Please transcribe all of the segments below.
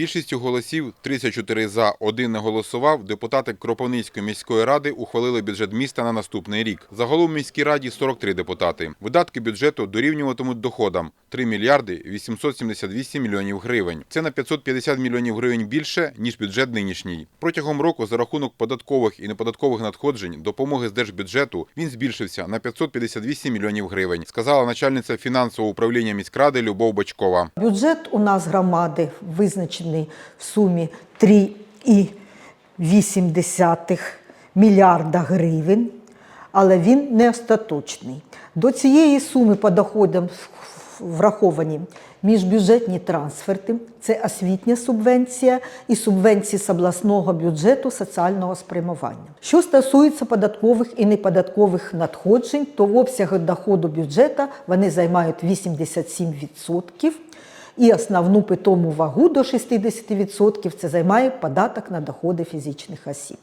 Більшістю голосів 34 за, один не голосував. Депутати Кропивницької міської ради ухвалили бюджет міста на наступний рік. Загалом в міській раді 43 депутати. Видатки бюджету дорівнюватимуть доходам 3 мільярди 878 мільйонів гривень. Це на 550 мільйонів гривень більше ніж бюджет нинішній. Протягом року за рахунок податкових і неподаткових надходжень допомоги з держбюджету він збільшився на 558 мільйонів гривень, сказала начальниця фінансового управління міськради Любов Бочкова. Бюджет у нас громади визначений в сумі 3,8 мільярда гривень, але він не остаточний. До цієї суми по доходам враховані міжбюджетні трансферти, це освітня субвенція і субвенції з обласного бюджету соціального спрямування. Що стосується податкових і неподаткових надходжень, то в обсягах доходу бюджету вони займають 87%. І основну питому вагу до 60% це займає податок на доходи фізичних осіб.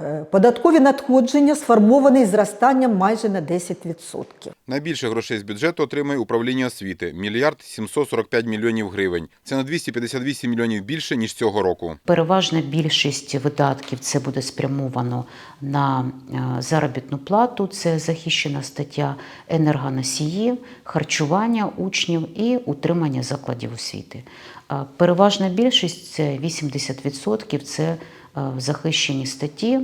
Е, Податкові надходження сформовані зростанням майже на 10%. Найбільше грошей з бюджету отримає управління освіти – мільярд 745 мільйонів гривень. Це на 258 мільйонів більше, ніж цього року. Переважна більшість видатків це буде спрямовано на е, заробітну плату, це захищена стаття енергоносії, харчування учнів і утримання закладів освіти. Е, Переважна більшість це 80% це захищені статті.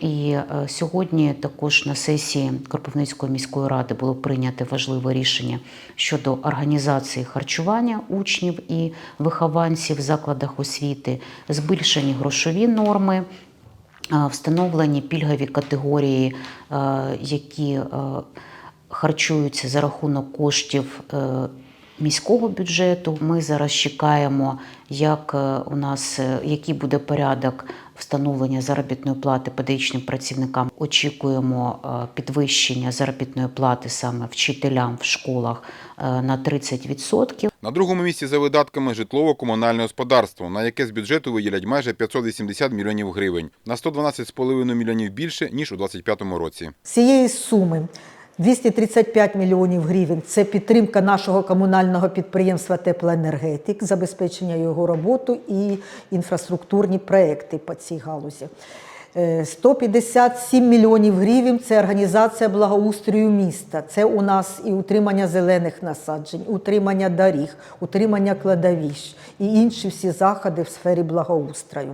І е, сьогодні також на сесії Кропивницької міської ради було прийнято важливе рішення щодо організації харчування учнів і вихованців в закладах освіти, збільшені грошові норми. е, Встановлені пільгові категорії, е, які е, харчуються за рахунок коштів е, міського бюджету. Ми зараз чекаємо, як е, у нас е, який буде порядок встановлення заробітної плати педагогічним працівникам. Очікуємо е, підвищення заробітної плати саме вчителям в школах е, на 30%. На другому місці за видатками житлово-комунальне господарство, на яке з бюджету виділять майже 580 мільйонів гривень, на 112,5 мільйонів більше, ніж у 2025 році. Цієї суми 235 мільйонів гривень це підтримка нашого комунального підприємства Теплоенергетик, забезпечення його роботу і інфраструктурні проекти по цій галузі. Е, 157 мільйонів гривень це організація благоустрою міста. Це у нас і утримання зелених насаджень, утримання доріг, утримання кладовищ і інші всі заходи в сфері благоустрою.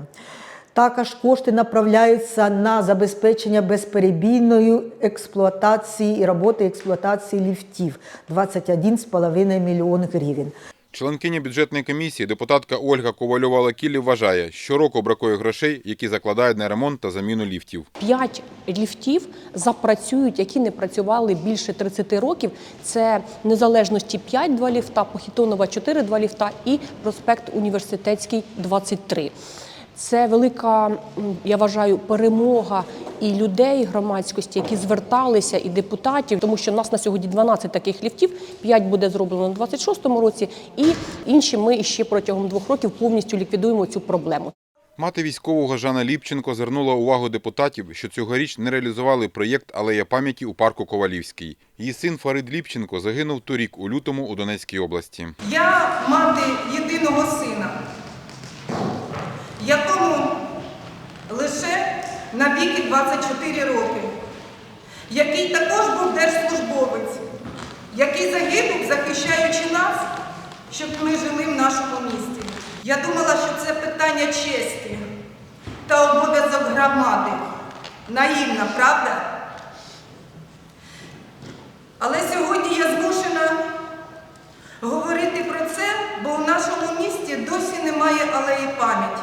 Також кошти направляються на забезпечення безперебійної експлуатації і роботи експлуатації ліфтів 21,5 мільйон гривень. Членкиня бюджетної комісії, депутатка Ольга Ковальова-Лакілі вважає, що року бракує грошей, які закладають на ремонт та заміну ліфтів. П'ять ліфтів запрацюють, які не працювали більше 30 років. Це незалежності 5 два ліфта, Похітонова 4 два ліфта і проспект Університетський 23. Це велика, я вважаю, перемога і людей, і громадськості, які зверталися, і депутатів, тому що в нас на сьогодні 12 таких ліфтів, 5 буде зроблено у 26-му році, і інші ми ще протягом двох років повністю ліквідуємо цю проблему. Мати військового Жана Ліпченко звернула увагу депутатів, що цьогоріч не реалізували проєкт Алея пам'яті у парку Ковалівський. Її син Фарид Ліпченко загинув торік у лютому у Донецькій області. Я мати єдиного сина, на віки 24 роки, який також був держслужбовець, який загинув, захищаючи нас, щоб ми жили в нашому місті. Я думала, що це питання честі та обов'язок громади. Наївна, правда? Але сьогодні я змушена говорити про це, бо в нашому місті досі немає алеї пам'яті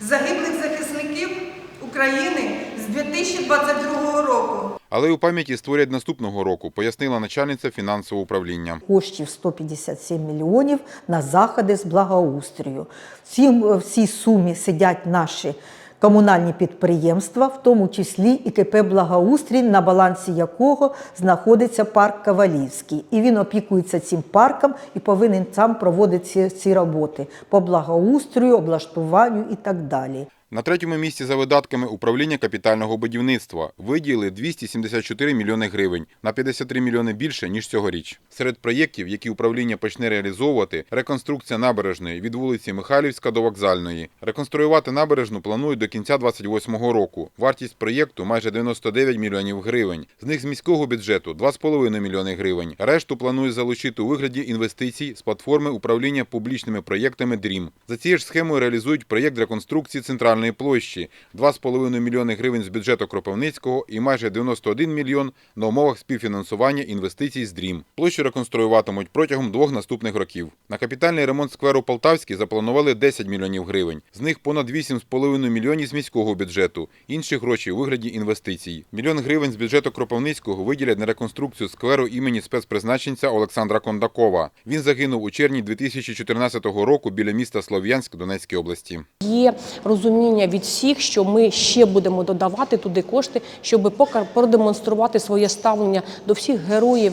загиблих захисників України з 2022 року. Алею пам'яті створять наступного року, пояснила начальниця фінансового управління. коштів 157 мільйонів на заходи з благоустрою. В цій, в цій сумі сидять наші комунальні підприємства, в тому числі і КП Благоустрій, на балансі якого знаходиться парк Кавалівський. І він опікується цим парком і повинен сам проводити ці, ці роботи по благоустрою, облаштуванню і так далі. На третьому місці за видатками управління капітального будівництва виділили 274 мільйони гривень, на 53 мільйони більше, ніж цьогоріч. Серед проєктів, які управління почне реалізовувати, реконструкція набережної від вулиці Михайлівська до Вокзальної. Реконструювати набережну планують до кінця 2028 року. Вартість проєкту майже 99 мільйонів гривень. З них з міського бюджету 2,5 мільйони гривень. Решту планують залучити у вигляді інвестицій з платформи управління публічними проєктами DREAM. За цією ж схемою реалізують проєкт реконструкції центральної площі 2,5 мільйони гривень з бюджету Кропивницького і майже 91 мільйон на умовах співфінансування інвестицій з DREAM. Площу реконструюватимуть протягом двох наступних років. На капітальний ремонт скверу Полтавський запланували 10 мільйонів гривень. З них понад 8,5 мільйонів з міського бюджету. Інші гроші у вигляді інвестицій. Мільйон гривень з бюджету Кропивницького виділять на реконструкцію скверу імені спецпризначенця Олександра Кондакова. Він загинув у червні 2014 року біля міста Слов'янськ Донецької області. Є розуміння від всіх, що ми ще будемо додавати туди кошти, щоб продемонструвати своє ставлення до всіх героїв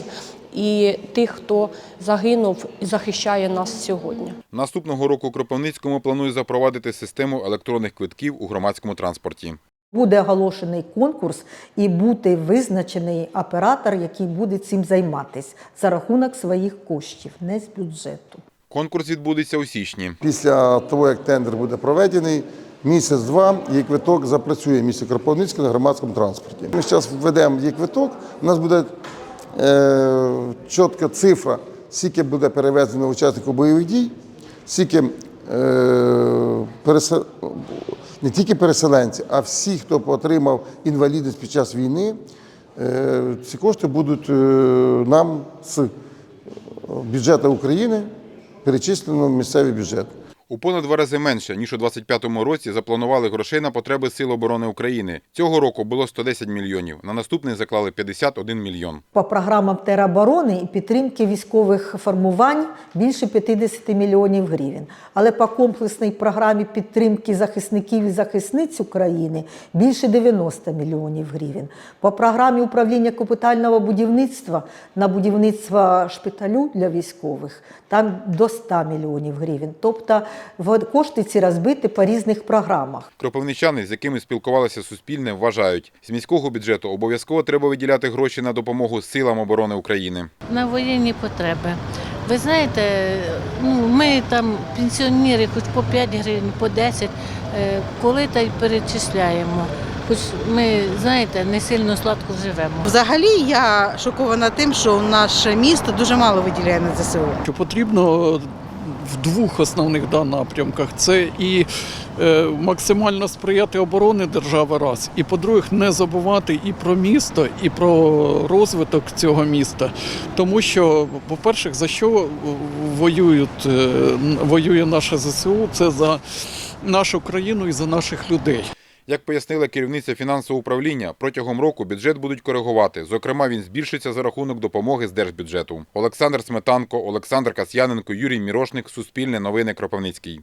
і тих, хто загинув і захищає нас сьогодні. Наступного року у Кропивницькому планує запровадити систему електронних квитків у громадському транспорті. Буде оголошений конкурс і буде визначений оператор, який буде цим займатися за рахунок своїх коштів, не з бюджету. Конкурс відбудеться у січні. Після того, як тендер буде проведений, місяць-два є квиток запрацює в місті Кропивницьке на громадському транспорті. Ми зараз введемо є квиток, у нас буде е, чітка цифра, скільки буде перевезено учасників бойових дій, скільки е, пересе- не тільки переселенці, а всі, хто отримав інвалідність під час війни, е, ці кошти будуть е, нам з бюджету України перечислено в місцевий бюджет. У понад два рази менше, ніж у 2025 році запланували грошей на потреби Сил оборони України. Цього року було 110 мільйонів, на наступний заклали 51 мільйон. По програмам тероборони і підтримки військових формувань більше 50 мільйонів гривень. Але по комплексній програмі підтримки захисників і захисниць України більше 90 мільйонів гривень. По програмі управління капітального будівництва на будівництво шпиталю для військових там до 100 мільйонів гривень. Тобто кошти ці розбиті по різних програмах. Кропивничани, з якими спілкувалося Суспільне, вважають, з міського бюджету обов'язково треба виділяти гроші на допомогу силам оборони України. на воєнні потреби. Ви знаєте, ну, ми там пенсіонери хоч по 5 гривень, по 10, е, коли та й перечисляємо. Хоч ми, знаєте, не сильно сладко живемо. Взагалі я шокована тим, що наше місто дуже мало виділяє на ЗСУ. що потрібно в двох основних да, напрямках. Це і е, максимально сприяти оборони держави раз, і по-друге, не забувати і про місто, і про розвиток цього міста. Тому що, по-перше, за що воюють, е, воює наше ЗСУ, це за нашу країну і за наших людей. Як пояснила керівниця фінансового управління, протягом року бюджет будуть коригувати. Зокрема, він збільшиться за рахунок допомоги з держбюджету. Олександр Сметанко, Олександр Касьяненко, Юрій Мірошник, Суспільне новини Кропивницький.